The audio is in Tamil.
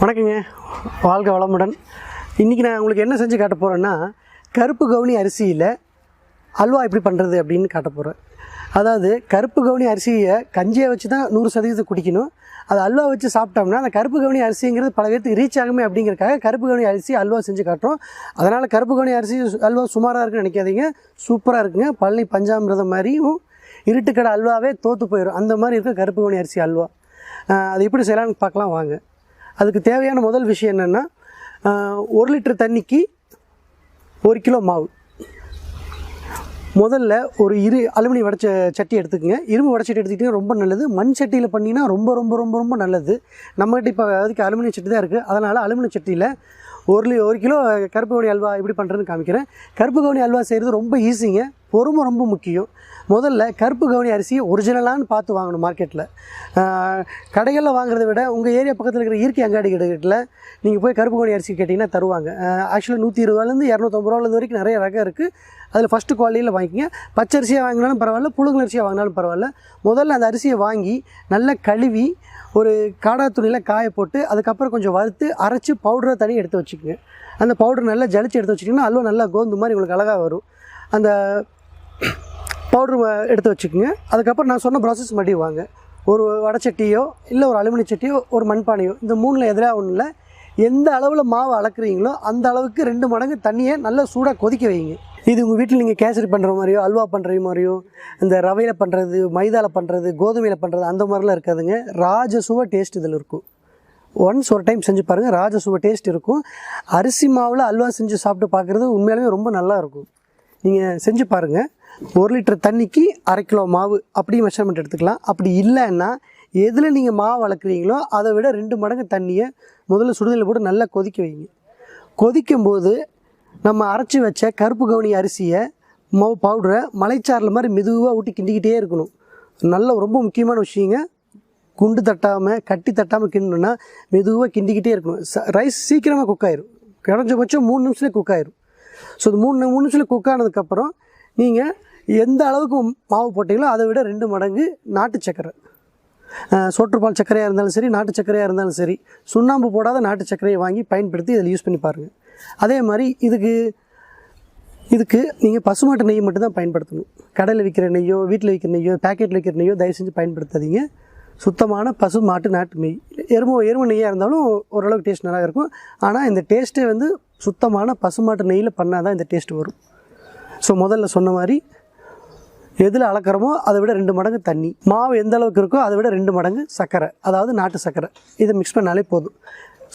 வணக்கங்க. வாழ்க வளமுடன். இன்றைக்கி நான் உங்களுக்கு என்ன செஞ்சு காட்ட போகிறேன்னா கருப்பு கவுனி அரிசியில் அல்வா எப்படி பண்ணுறது அப்படின்னு காட்ட போகிறேன் அதாவது கருப்பு கவுனி அரிசியை கஞ்சியை வச்சு தான் நூறு சதவீதம் குடிக்கணும். அது அல்வா வச்சு சாப்பிட்டோம்னா அந்த கருப்பு கவுனி அரிசிங்கிறது பல பேருக்கு ரீச் ஆகுமே அப்படிங்கிறக்காக கருப்பு கவுனி அரிசி அல்வா செஞ்சு காட்டுறோம். அதனால் கருப்பு கவுனி அரிசி அல்வா சுமாராக இருக்குன்னு நினைக்காதீங்க. சூப்பராக இருக்குங்க. பழனி பஞ்சாமிரதம் மாதிரியும் இருட்டுக்கடை அல்வாவே தோற்று போயிடும் அந்த மாதிரி இருக்கும் கருப்பு கவுனி அரிசி அல்வா. அது எப்படி செய்யலாம்னு பார்க்கலாம் வாங்க. அதுக்கு தேவையான முதல் விஷயம் என்னென்னா ஒரு லிட்டர் தண்ணிக்கு ஒரு கிலோ மாவு. முதல்ல ஒரு இரு அலுமினியம் வடைச்ச சட்டி எடுத்துக்கங்க. இரும்பு வடைச்சட்டி எடுத்துக்கிட்டிங்கன்னா ரொம்ப நல்லது. மண் சட்டியில் பண்ணிங்கன்னா ரொம்ப ரொம்ப ரொம்ப ரொம்ப நல்லது. நம்மகிட்ட இப்போ அதுக்கு அலுமினியம் சட்டி தான் இருக்குது அதனால் அலுமினியம் சட்டியில் ஒரு லி ஒரு கிலோ கருப்பு கவுனி அல்வா எப்படி பண்ணுறதுன்னு காமிக்கிறேன். கருப்பு கவுனி அல்வா செய்கிறது ரொம்ப ஈஸிங்க. பொறுமை ரொம்ப முக்கியம். முதல்ல கருப்பு கவுனி அரிசி ஒரிஜினலான்னு பார்த்து வாங்கணும் மார்க்கெட்டில் கடைகளில் வாங்குறதை விட உங்கள் ஏரியா பக்கத்தில் இருக்கிற இயற்கை அங்காடி கடைகளில் நீங்கள் போய் கருப்பு கவுனி அரிசி கேட்டிங்கன்னா தருவாங்க. ஆக்சுவலாக நூற்றி இருபதுலேருந்து இரநூத்தம்பது ரூபாலேருந்து வரைக்கும் நிறைய ரகம் இருக்குது அதில் ஃபஸ்ட்டு குவாலிட்டியில் வாங்கிக்கிங்க. பச்சரிசியாக வாங்கினாலும் பரவாயில்ல புழுங்கல் அரிசியாக வாங்கினாலும் பரவாயில்ல. முதல்ல அந்த அரிசியை வாங்கி நல்லா கழுவி ஒரு காடா துணியில் காய போட்டு அதுக்கப்புறம் கொஞ்சம் வறுத்து அரைச்சி பவுடரை தனி எடுத்து வச்சுக்கோங்க. அந்த பவுடர் நல்லா ஜலிச்சு எடுத்து வச்சிட்டிங்கன்னா அல்வா நல்லா கோந்து மாதிரி உங்களுக்கு அழகாக வரும். அந்த பவுட்ரு எடுத்து வச்சுக்கோங்க. அதுக்கப்புறம் நான் சொன்ன ப்ராசஸ் மறுபடி வாங்க. ஒரு வடச்சட்டியோ இல்லை ஒரு அலுமினி சட்டியோ ஒரு மண்பானையோ இந்த மூணில் எதிராக ஒன்றும் இல்லை. எந்த அளவில் மாவு அளக்குறீங்களோ அந்த அளவுக்கு ரெண்டு மடங்கு தண்ணியை நல்லா சூடாக கொதிக்க வைங்க. இது உங்கள் வீட்டில் நீங்கள் கேசரி பண்ணுற மாதிரியோ அல்வா பண்ணுற மாதிரியோ இந்த ரவையில் பண்ணுறது மைதாவில் பண்ணுறது கோதுமையில் பண்ணுறது அந்த மாதிரிலாம் இருக்காதுங்க. ராஜசுவ டேஸ்ட் இதில் இருக்கும். ஒன்ஸ் ஒரு டைம் செஞ்சு பாருங்கள் ராஜசுவ டேஸ்ட் இருக்கும். அரிசி மாவில் அல்வா செஞ்சு சாப்பிட்டு பார்க்குறது உண்மையாலுமே ரொம்ப நல்லா இருக்கும். நீங்கள் செஞ்சு பாருங்கள் ஒரு லிட்டர் தண்ணிக்கு அரை கிலோ மாவு அப்படி மெஷர்மெண்ட் எடுத்துக்கலாம். அப்படி இல்லைன்னா எதில் நீங்கள் மாவு வளர்க்குறீங்களோ அதை விட ரெண்டு மடங்கு தண்ணியை முதல்ல சுடுதலில் போட்டு நல்லா கொதிக்க வைங்க. கொதிக்கும்போது நம்ம அரைச்சி வச்ச கருப்பு கவுனி அரிசியை மாவு பவுடரை மலைச்சாரில் மாதிரி மெதுவாக ஊட்டி கிண்டிக்கிட்டே இருக்கணும். நல்ல ரொம்ப முக்கியமான விஷயங்க. குண்டு தட்டாமல் கட்டி தட்டாமல் கிண்டணும்னா மெதுவாக கிண்டிக்கிட்டே இருக்கணும். ச ரைஸ் சீக்கிரமாக குக் ஆயிரும். குறைஞ்சபட்சம் மூணு நிமிஷத்துல குக் ஆயிரும். ஸோ இது மூணு மூணு நிமிஷத்தில் குக் ஆனதுக்கப்புறம் நீங்கள் எந்த அளவுக்கு மாவு போட்டீங்களோ அதை விட ரெண்டு மடங்கு நாட்டு சக்கரை சோற்றுப்பால் சர்க்கரையாக இருந்தாலும் சரி நாட்டு சர்க்கரையாக இருந்தாலும் சரி சுண்ணாம்பு போடாத நாட்டு சர்க்கரையை வாங்கி பயன்படுத்தி இதில் யூஸ் பண்ணி பாருங்கள் அதே மாதிரி இதுக்கு இதுக்கு நீங்கள் பசுமாட்டு நெய் மட்டும்தான் பயன்படுத்தணும். கடையில் விற்கிற நெய்யோ வீட்டில் விற்கிற நெய்யோ பேக்கெட்டில் விற்கிற நெய்யோ தயவு செஞ்சு பயன்படுத்தாதீங்க. சுத்தமான பசு மாட்டு நாட்டு நெய். எரும எரும நெய்யாக இருந்தாலும் ஓரளவுக்கு டேஸ்ட் நல்லா இருக்கும். ஆனால் இந்த டேஸ்ட்டே வந்து சுத்தமான பசுமாட்டு நெய்யில் பண்ணால் தான் இந்த டேஸ்ட் வரும். ஸோ முதல்ல சொன்ன மாதிரி எதில் அளக்கிறோமோ அதை விட ரெண்டு மடங்கு தண்ணி. மாவு எந்த அளவுக்கு இருக்கோ அதை விட ரெண்டு மடங்கு சர்க்கரை. அதாவது நாட்டு சர்க்கரை. இதை மிக்ஸ் பண்ணாலே போதும்.